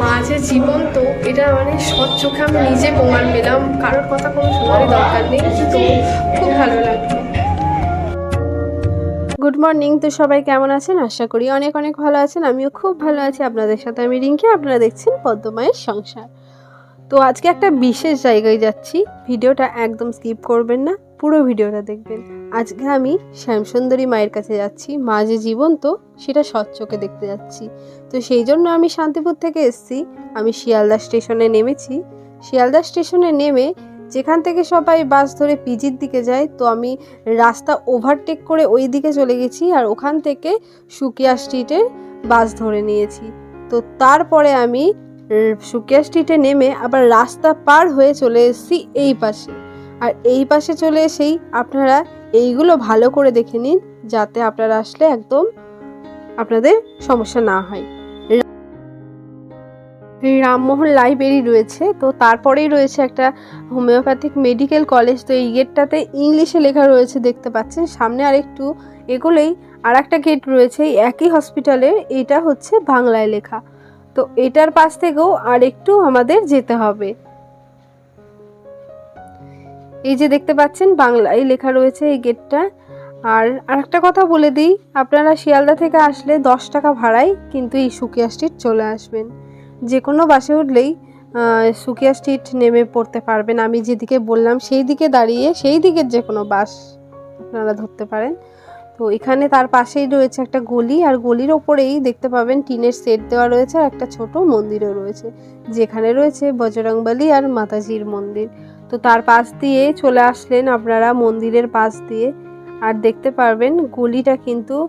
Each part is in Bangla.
মা যে জীবন্ত এটা মানে সৎ চোখে আমি নিজে প্রমাণ পেলাম। কারোর কথা কোনো শোনারই দরকার নেই, তো খুব ভালো লাগল। গুড মর্নিং তো সবাই কেমন আছেন? আশা করি অনেক অনেক ভালো আছেন। আমিও খুব ভালো আছি। আপনাদের সাথে আমি রিঙ্কি, আপনারা দেখছেন পদ্মমায়ের সংসার। তো আজকে একটা বিশেষ জায়গায় যাচ্ছি। ভিডিওটা একদম স্কিপ করবেন না। পুরো ভিডিওটা দেখবেন। আজকে আমি শ্যামসুন্দরী মায়ের কাছে যাচ্ছি। মা যে জীবন্ত, সেটা স্বচ্ছকে দেখতে যাচ্ছি। তো সেই জন্য আমি শান্তিপুর থেকে এসেছি। আমি শিয়ালদা স্টেশনে নেমেছি। শিয়ালদা স্টেশনে নেমে যেখান থেকে সবাই বাস ধরে পিজির দিকে যায়, তো আমি রাস্তা ওভারটেক করে ওই দিকে চলে গেছি আর ওখান থেকে সুকিয়া স্ট্রিটের বাস ধরে নিয়েছি। তো তারপরে আমি সুকিয়া স্ট্রিটে নেমে আবার রাস্তা পার হয়ে চলে এসেছি এই পাশে। আর এই পাশে চলে এসেই আপনারা এইগুলো ভালো করে দেখে নিন, যাতে আপনারা আসলে একদম আপনাদের সমস্যা না হয়। রামমোহন লাইব্রেরি রয়েছে, তো তারপরেই রয়েছে একটা হোমিওপ্যাথিক মেডিকেল কলেজ, তো এই গেটটাতে ইংলিশে লেখা রয়েছে দেখতে পাচ্ছেন। সামনে আরেকটু এগুলোই আর একটা গেট রয়েছে একই হসপিটালের, এটা হচ্ছে বাংলায় লেখা। তো এটার পাশ থেকেও আর একটু আমাদের যেতে হবে। এই যে দেখতে পাচ্ছেন, বাংলায় লেখা রয়েছে এই গেটটা। আর আরেকটা কথা বলে দিই, আপনারা শিয়ালদা থেকে আসলে দশ টাকা ভাড়ায় কিন্তু এই সুকিয়া স্ট্রিট চলে আসবেন। যে কোনো বাসে উঠলেই সুকিয়া স্ট্রিট নেমে পড়তে পারবেন। আমি যেদিকে বললাম, সেই দিকে দাঁড়িয়ে, সেই দিকের যে কোনো বাস আপনারা ধরতে পারেন। তো এখানে তার পাশেই রয়েছে একটা গলি, আর গলির ওপরেই দেখতে পাবেন টিনের সেট দেওয়া রয়েছে, আর একটা ছোট মন্দিরও রয়েছে। যেখানে রয়েছে বজরংবলী আর মাতাজির মন্দির। তো তার পাশ দিয়ে চলে আসলেন আপনারা মন্দিরের পাশ দিয়ে। আর দেখতে পারবেন গলিটা কিন্তু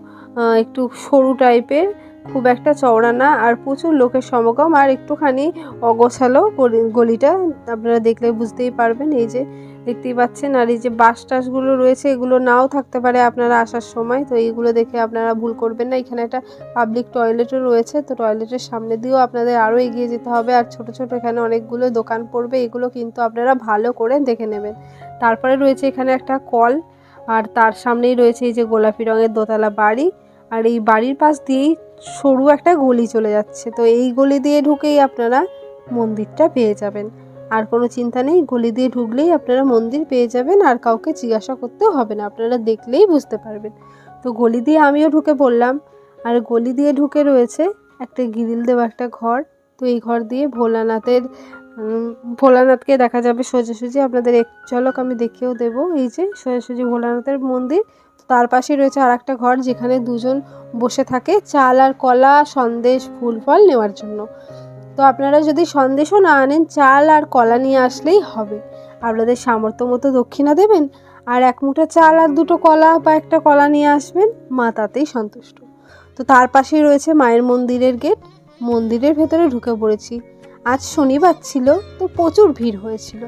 একটু সরু টাইপের, খুব একটা চওড়া না, আর প্রচুর লোকের সমাগম। আর একটুখানি অগোছালো গলি- গলিটা আপনারা দেখলে বুঝতেই পারবেন। এই যে দেখতেই পাচ্ছেন। আর এই যে বাস টাসগুলো রয়েছে, এগুলো নাও থাকতে পারে আপনারা আসার সময়। তো এইগুলো দেখে আপনারা ভুল করবেন না। এখানে একটা পাবলিক টয়লেটও রয়েছে। তো টয়লেটের সামনে দিয়েও আপনাদের আরও এগিয়ে যেতে হবে। আর ছোট ছোট এখানে অনেকগুলো দোকান পড়বে। এগুলো কিন্তু আপনারা ভালো করে দেখে নেবেন। তারপরে রয়েছে এখানে একটা কল। আর তার সামনেই রয়েছে এই যে গোলাপি রঙের দোতলা বাড়ি। আর এই বাড়ির পাশ দিয়েই সরু একটা গলি চলে যাচ্ছে। তো এই গলি দিয়ে ঢুকেই আপনারা মন্দিরটা পেয়ে যাবেন। আর কোনো চিন্তা নেই, গলি দিয়ে ঢুকলেই আপনারা মন্দির পেয়ে যাবেন আর কাউকে জিজ্ঞাসা করতেও হবে না, আপনারা দেখলেই বুঝতে পারবেন। তো গলি দিয়ে আমিও ঢুকে পড়লাম। আর গলি দিয়ে ঢুকে রয়েছে একটা গিরিল দেওয়া একটা ঘর। তো এই ঘর দিয়ে ভোলানাথের ভোলানাথকে দেখা যাবে সোজাসুজি আপনাদের এক ঝলক আমি দেখেও দেবো। এই যে সোজাসুজি ভোলানাথের মন্দির তার পাশে রয়েছে আর একটা ঘর যেখানে দুজন বসে থাকে চাল আর কলা, সন্দেশ, ফুল, ফল নেওয়ার জন্য। তো আপনারা যদি সন্দেশও না আনেন, চাল আর কলা নিয়ে আসলেই হবে। আপনাদের সামর্থ্য মতো দক্ষিণা দেবেন আর এক মুঠো চাল আর দুটো কলা বা একটা কলা নিয়ে আসবেন, মা তাতেই সন্তুষ্ট। তো তার পাশেই রয়েছে মায়ের মন্দিরের গেট। মন্দিরের ভেতরে ঢুকে পড়েছি। আজ শনিবার ছিল, তো প্রচুর ভিড় হয়েছিল।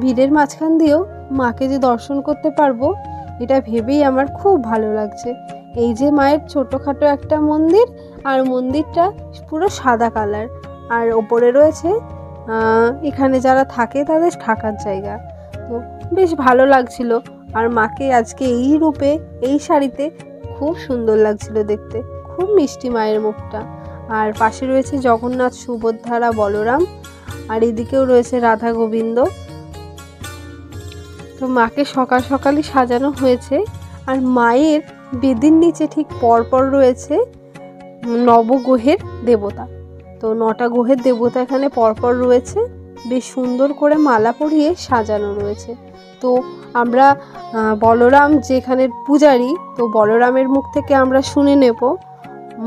ভিড়ের মাঝখান দিয়েও মাকে যে দর্শন করতে পারব, এটা ভেবেই আমার খুব ভালো লাগছে। এই যে মায়ের ছোটোখাটো একটা মন্দির, আর মন্দিরটা পুরো সাদা কালার। আর ওপরে রয়েছে এখানে যারা থাকে তাদের থাকার জায়গা। তো বেশ ভালো লাগছিল। আর মাকে আজকে এই রূপে, এই শাড়িতে খুব সুন্দর লাগছিল দেখতে। খুব মিষ্টি মায়ের মুখটা। আর পাশে রয়েছে জগন্নাথ সুভদ্রা বলরাম, আর এদিকেও রয়েছে রাধা গোবিন্দ। তো মাকে সকাল সকালই সাজানো হয়েছে। আর মায়ের বেদির নিচে ঠিক পরপর রয়েছে নবগ্রহের দেবতা। তো নটা গ্রহের দেবতা এখানে পরপর রয়েছে। বেশ সুন্দর করে মালা পরিয়ে সাজানো রয়েছে। তো আমরা বলরাম যেখানে পূজারি, তো বলরামের মুখ থেকে আমরা শুনে নেব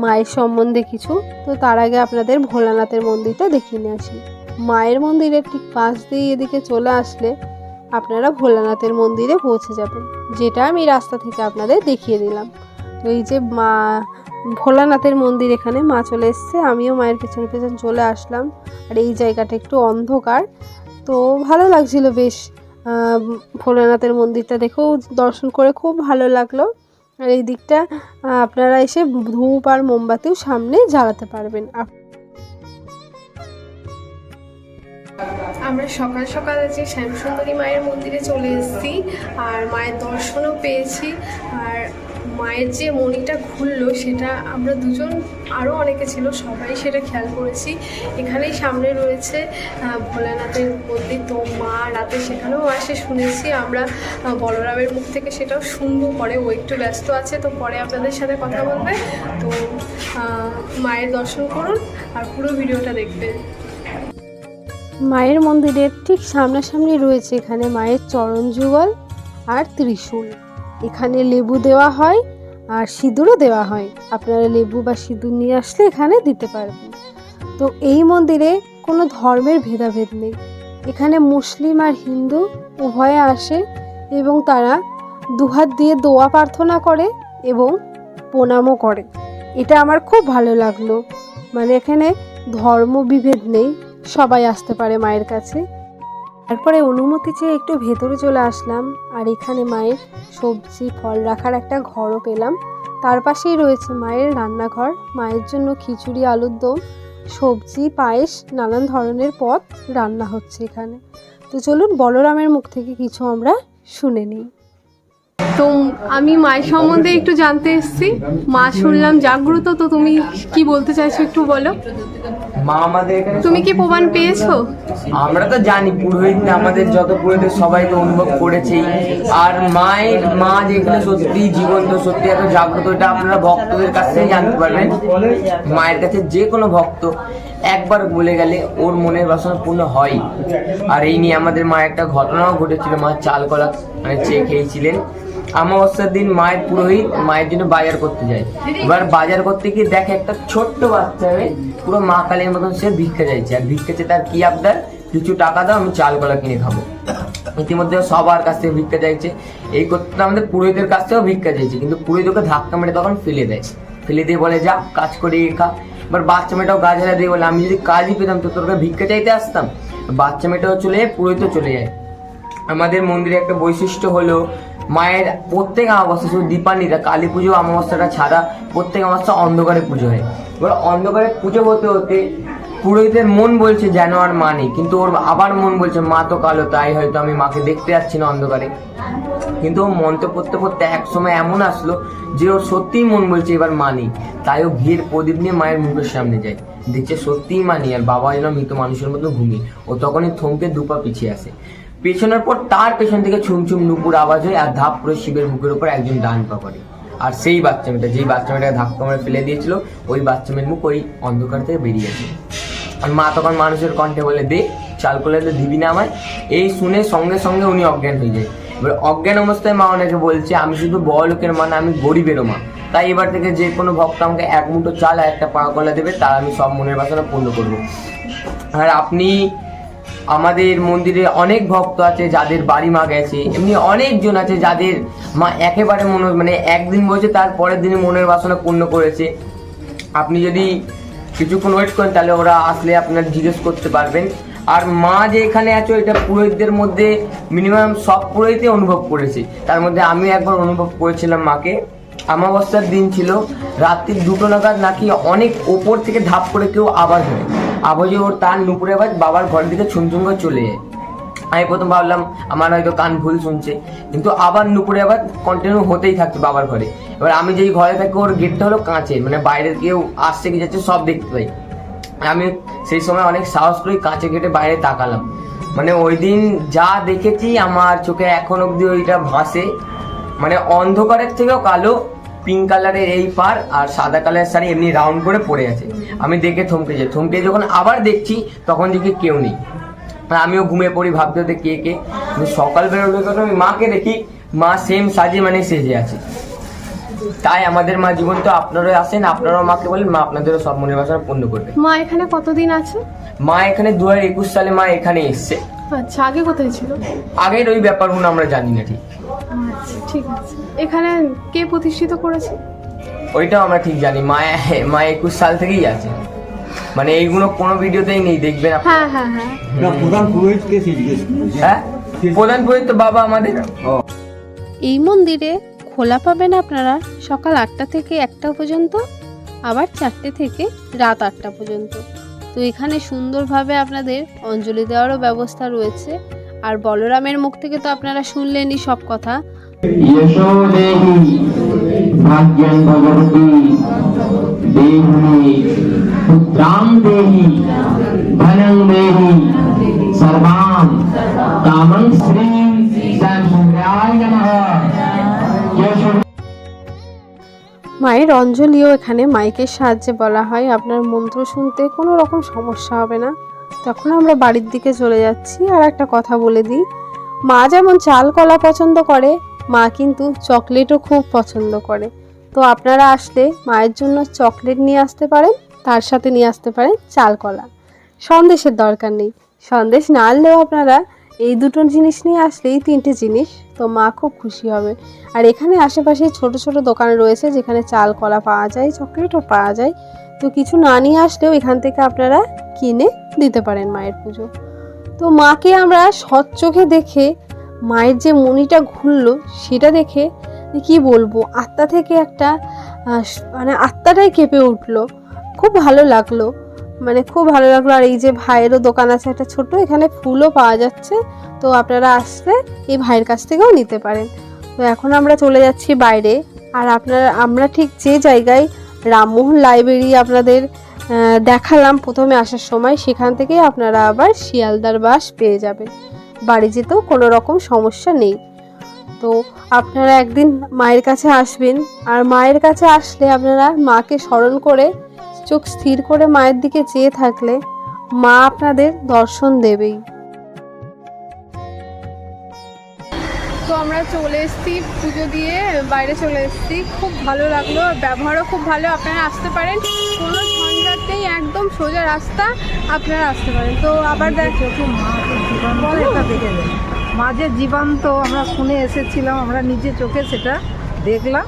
মায়ের সম্বন্ধে কিছু। তো তার আগে আপনাদের ভোলানাথের মন্দিরটা দেখিয়ে নিয়ে আসি। মায়ের মন্দিরের ঠিক পাশ দিয়ে এদিকে চলে আসলে আপনারা ভোলানাথের মন্দিরে পৌঁছে যাবেন। যেটা আমি রাস্তা থেকে আপনাদের দেখিয়ে দিলাম। তো এই যে মা ভোলানাথের মন্দির এখানে, মা চলে এসছে, আমিও মায়ের পেছনে পেছন চলে আসলাম। আর এই জায়গাটা একটু অন্ধকার, তো ভালো লাগছিল বেশ। ভোলানাথের মন্দিরটা দেখেও দর্শন করে খুব ভালো লাগল। আর এই দিকটা আপনারা এসে ধূপ আর মোমবাতিও সামনে জ্বালাতে পারবেন। আমরা সকাল সকাল যে শ্যামসুন্দরী মায়ের মন্দিরে চলে এসেছি, আর মায়ের দর্শনও পেয়েছি। আর মায়ের যে মণিটা খুললো সেটা আমরা দুজন আরও অনেকে ছিল, সবাই সেটা খেয়াল করেছি। এখানেই সামনে রয়েছে ভোলানাথের মন্দির, তো মা রাতে সেখানেও আসে শুনেছি। আমরা বলরামের মুখ থেকে সেটাও শুনব, পরে ও একটু ব্যস্ত আছে, তো পরে আপনাদের সাথে কথা বলবে। তো মায়ের দর্শন করুন আর পুরো ভিডিওটা দেখবেন। মায়ের মন্দিরের ঠিক সামনাসামনি রয়েছে এখানে মায়ের চরণ যুগল আর ত্রিশূল। এখানে লেবু দেওয়া হয় আর সিঁদুরও দেওয়া হয়। আপনারা লেবু বা সিঁদুর নিয়ে আসলে এখানে দিতে পারবেন। তো এই মন্দিরে কোনো ধর্মের ভেদাভেদ নেই। এখানে মুসলিম আর হিন্দু উভয়ে আসে এবং তারা দুহাত দিয়ে দোয়া প্রার্থনা করে এবং প্রণামও করে। এটা আমার খুব ভালো লাগল। মানে এখানে ধর্ম বিভেদ নেই। সবাই আসতে পারে মায়ের কাছে। তারপরে অনুমতি চেয়ে একটু ভেতরে চলে আসলাম আর এখানে মায়ের সবজি, ফল রাখার একটা ঘরও পেলাম। তার পাশেই রয়েছে মায়ের রান্নাঘর, মায়ের জন্য খিচুড়ি, আলুর দম, সবজি, পায়েস, নানান ধরনের পদ রান্না হচ্ছে এখানে। তো চলুন বলরামের মুখ থেকে কিছু আমরা শুনে নিই। তো আমি মায়ের সম্বন্ধে একটু জানতে এসেছি। মা শুনলাম জাগ্রত তো তুমি কি বলতে চাইছো একটু বলো। মা আমাদের এখানে তুমি কি প্রমাণ পেয়েছ? আমরা তো জানি পুরোহিত আমাদের যত পুরোহিত সবাই তো অনুভব করেছেই। আর মায়ের মা যে এখানে সত্যি জীবন্ত সত্যি এত জাগ্রত এটা আপনারা ভক্তদের কাছ থেকে জানতে পারবেন। মায়ের কাছে যে কোনো ভক্ত একবার বলে গেলে ওর মনের বাসনা পূর্ণ হয়। আর এই নিয়ে আমাদের মা একটা ঘটনাও ঘটেছিল মা চাল কলা মানে চেয়ে খেয়েছিলেন। অমাবস্যার দিন মায়ের পুরোহিত মায়ের জন্য বাজার করতে যায়। এবার বাজার করতে গিয়ে দেখে একটা ছোট্ট বাচ্চা পুরো মা কালীর মতন সে ভিক্ষা চাইছে। আর ভিক্ষা তার কি আবদার? কিছু টাকা দাও, আমি চাল কলা কিনে খাব। ইতিমধ্যে সবার কাছ থেকে ভিক্ষা চাইছে। এই করতে আমাদের পুরোহিতের কাছ থেকেও ভিক্ষা চাইছে। কিন্তু পুরোহিত ওকে ধাক্কা মেরে তখন ফেলে দেয়। ফেলে দিয়ে বলে, যা, কাজ করে খা। এবার বাচ্চা মেয়েটাও গাছ হারা দিয়ে বলে, আমি যদি কাজই পেতাম তো তোর ভিক্ষা চাইতে আসতাম? বাচ্চা মেয়েটাও চলে যায়, পুরোহিতও চলে যায়। আমাদের মন্দিরে একটা বৈশিষ্ট্য হলো মায়ের প্রত্যেক অমাবস্যা শুধু দীপান্বিতা কালী পুজো অমাবস্যাটা ছাড়া প্রত্যেক অমাবস্যা অন্ধকারে পুজো হয়। এবার অন্ধকারে পুজো হতে হতে পুরোহিতের মন বলছে যেন আর মা নেই, কিন্তু ওর আবার মন বলছে, মা তো কালো, তাই হয়তো আমি মাকে দেখতে যাচ্ছি না অন্ধকারে। কিন্তু ও মন্ত্র পড়তে পড়তে এক সময় এমন আসলো যে ওর সত্যিই মন বলছে এবার মা নেই। তাই ও ঘিয়ের প্রদীপ নিয়ে মায়ের মুখের সামনে যায়। দেখছে সত্যিই মা নেই, আর বাবা যেন মৃত মানুষের মতো ঘুমিয়ে। ও তখনই থমকে দুপা পিছিয়ে আসে। পেছনের পর তার পেছন থেকে ছুম ছুম নুপুর আওয়াজ হয় আর ধাপ করে শিবের বুকের উপর একজন ডান পা আর সেই বাচ্চা মেয়েটা, যেই বাচ্চা মেয়েটাকে ধাক্কা মেরে ফেলে দিয়েছিল, ওই বাচ্চা মেয়ের মুখ ওই অন্ধকার থেকে বেরিয়ে গেছে আর মা তখন মানুষের কণ্ঠে বলে দে চাল করলে তো দিবি না আমায়? এই শুনে সঙ্গে সঙ্গে উনি অজ্ঞান হয়ে যায়। এবার অজ্ঞান অবস্থায় মা অনেকে বলছে, আমি শুধু বড় লোকের মা না, আমি গরিবেরও মা। তাই এবার থেকে যে কোনো ভক্ত আমাকে এক মুঠো চাল আর একটা পা কলা দেবে, তার আমি সব মনের বাসনা পূর্ণ করব। আর আপনি আমাদের মন্দিরে অনেক ভক্ত আছে যাদের বাড়ি মা গেছে, এমনি অনেকজন আছে যাদের মা একেবারে মনে মানে একদিন বলছে তার পরের দিনে মনের বাসনা পূর্ণ করেছে। আপনি যদি কিছুক্ষণ ওয়েট করেন, তাহলে ওরা আসলে আপনার জিজ্ঞেস করতে পারবেন। আর মা যে এখানে আছো, এটা পুরোহিতদের মধ্যে মিনিমাম সব পুরোহিতই অনুভব করেছে। তার মধ্যে আমি একবার অনুভব করেছিলাম মাকে। আমাবস্যার দিন ছিল রাত্রির দুটো নাগাদ নাকি অনেক ওপর থেকে ধাপ করে কেউ আওয়াজ হয় আওয়াজে ওর তার নুপুরে আওয়াজ বাবার ঘর দিকে ছুমছুম করে চলে যায়। আমি প্রথম ভাবলাম, আমার হয়তো কান ভুল শুনছে, কিন্তু আবার নুপুরে আবার কন্টিনিউ হতেই থাকছে বাবার ঘরে। এবার আমি যেই ঘরে থাকি, ওর গেটটা হলো কাঁচের মানে বাইরে কেউ আসছে কি যাচ্ছে সব দেখতে পাই। আমি সেই সময় অনেক সাহস করে কাঁচে গেটে বাইরে তাকালাম। মানে ওই দিন যা দেখেছি, আমার চোখে এখন অব্দি ওইটা ভাসে। মানে অন্ধকারের থেকেও কালো পিঙ্ক কালারের এই পার আর সাদা কালারের শাড়ি এমনি রাউন্ড করে পড়ে আছে। আমি দেখে থমকে যাই থমকে যখন আবার দেখছি তখন দেখি কেউ নেই। আমিও ঘুমিয়ে পড়ি ভাবতে হতে কে কে। সকাল বেরোলে তখন আমি মাকে দেখি মা সেম সাজে মানে সেজে আছে। তাই আমাদের মা জীবন তো আপনারাও আসেন আপনারাও মাকে বলেন মা আপনাদেরও সব মনের বাসনা পূর্ণ করবে। মা এখানে কতদিন আছে? মা এখানে দু হাজার একুশ সালে মা এখানে এসছে। আচ্ছা আগে কোথায় ছিল? আগের ওই ব্যাপারগুলো আমরা জানি না ঠিক। আচ্ছা ঠিক আছে। এখানে কে প্রতিষ্ঠিত করেছে? ওইটাও আমরা ঠিক জানি। মা মা একুশ সাল থেকেই আছে। মানে এইগুলো কোনো ভিডিওতেই নেই দেখবেন হ্যাঁ হ্যাঁ হ্যাঁ। প্রধান হ্যাঁ? প্রধান পুরোহিত তো বাবা আমাদের। এই মন্দিরে খোলা পাবেন আপনারা সকাল আটটা থেকে একটা পর্যন্ত আবার চারটে থেকে রাত আটটা পর্যন্ত। তো এখানে সুন্দরভাবে আপনাদের অঞ্জলি দেওয়ারও ব্যবস্থা রয়েছে। আর বলরামের মুখ থেকে তো আপনারা শুনলেনই সব কথা। यशो देहि भाग्यं भगवती देहि पुत्रां देहि धनं देहि सर्वान् कामं श्रीं श्यामसुन्दराय नमः जय श्री মায়ের অঞ্জলিও এখানে মাইকের সাহায্যে বলা হয় আপনার মন্ত্র শুনতে কোনো রকম সমস্যা হবে না তখন আমরা বাড়ির দিকে চলে যাচ্ছি আর একটা কথা বলে দিই মা যেমন চাল কলা পছন্দ করে মা কিন্তু চকলেটও খুব পছন্দ করে। তো আপনারা আসলে মায়ের জন্য চকলেট নিয়ে আসতে পারেন, তার সাথে নিয়ে আসতে পারেন চাল কলা সন্দেশের দরকার নেই। সন্দেশ না আনলেও আপনারা এই দুটো জিনিস নিয়ে আসলেই তিনটে জিনিস, তো মা খুব খুশি হবে। আর এখানে আশেপাশে ছোট ছোট দোকান রয়েছে যেখানে চাল কলা পাওয়া যায়, চকলেটও পাওয়া যায়। তো কিছু না নিয়ে আসলেও এখান থেকে আপনারা কিনে দিতে পারেন মায়ের পুজো। তো মাকে আমরা সৎ চোখে দেখে মায়ের যে মনিটা ঘুরলো, সেটা দেখে কি বলব, আত্মা থেকে একটা মানে আত্মাটাই কেঁপে উঠল। খুব ভালো লাগল মানে খুব ভালো লাগল। আর এই যে ভাইয়েরও দোকান আছে একটা ছোট এখানে ফুলও পাওয়া যাচ্ছে। তো আপনারা আসলে এই ভাইয়ের কাছ থেকেও নিতে পারেন। তো এখন আমরা চলে যাচ্ছি বাইরে। আর আপনারা, আমরা ঠিক যে জায়গায় রামমোহন লাইব্রেরি আপনাদের দেখালাম প্রথমে আসার সময়, সেখান থেকেই আপনারা আবার শিয়ালদার বাস পেয়ে যাবেন। বাড়ি যেতেও কোনো রকম সমস্যা নেই। তো আপনারা একদিন মায়ের কাছে আসবেন। আর মায়ের কাছে আসলে আপনারা মাকে স্মরণ করে, চোখ স্থির করে মায়ের দিকে চেয়ে থাকলে মা আপনাদের দর্শন দেবেই। তো আমরা চলে এসেছি পুজো দিয়ে, বাইরে চলে এসেছি। খুব ভালো লাগল, ব্যবহারও খুব ভালো, আপনারা আসতে পারেন। কোনো ঝঞ্ঝাট একদম সোজা রাস্তা আপনারা আসতে পারেন। তো আবার দেখো মাঝে জীবান্ত আমরা শুনে এসেছিলাম আমরা নিজে চোখে সেটা দেখলাম।